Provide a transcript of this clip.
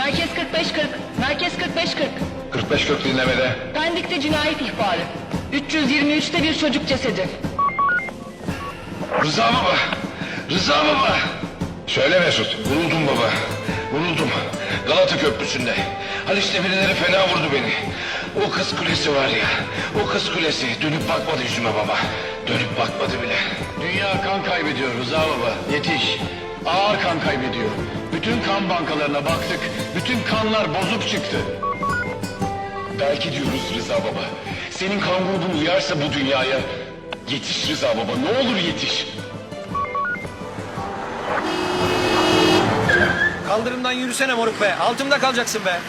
45-40. Merkez 45-40. 45-40 dinlemede. Pendik'te cinayet ihbarı. 323'te bir çocuk cesedi. Rıza baba. Rıza baba. Söyle Mesut. Vuruldum baba. Vuruldum. Galata Köprüsü'nde. Haliç'te birileri fena vurdu beni. O kız kulesi var ya. O kız kulesi. Dönüp bakmadı yüzüme baba. Dönüp bakmadı bile. Dünya kan kaybediyor Rıza Baba. Yetiş. Ağır kan kaybediyor. Kan bankalarına baktık. Bütün kanlar bozuk çıktı. Belki diyoruz Rıza baba. Senin kan grubun uyarsa bu dünyaya. Yetiş Rıza baba. Ne olur yetiş. Kaldırımdan yürüsene moruk be. Altımda kalacaksın be.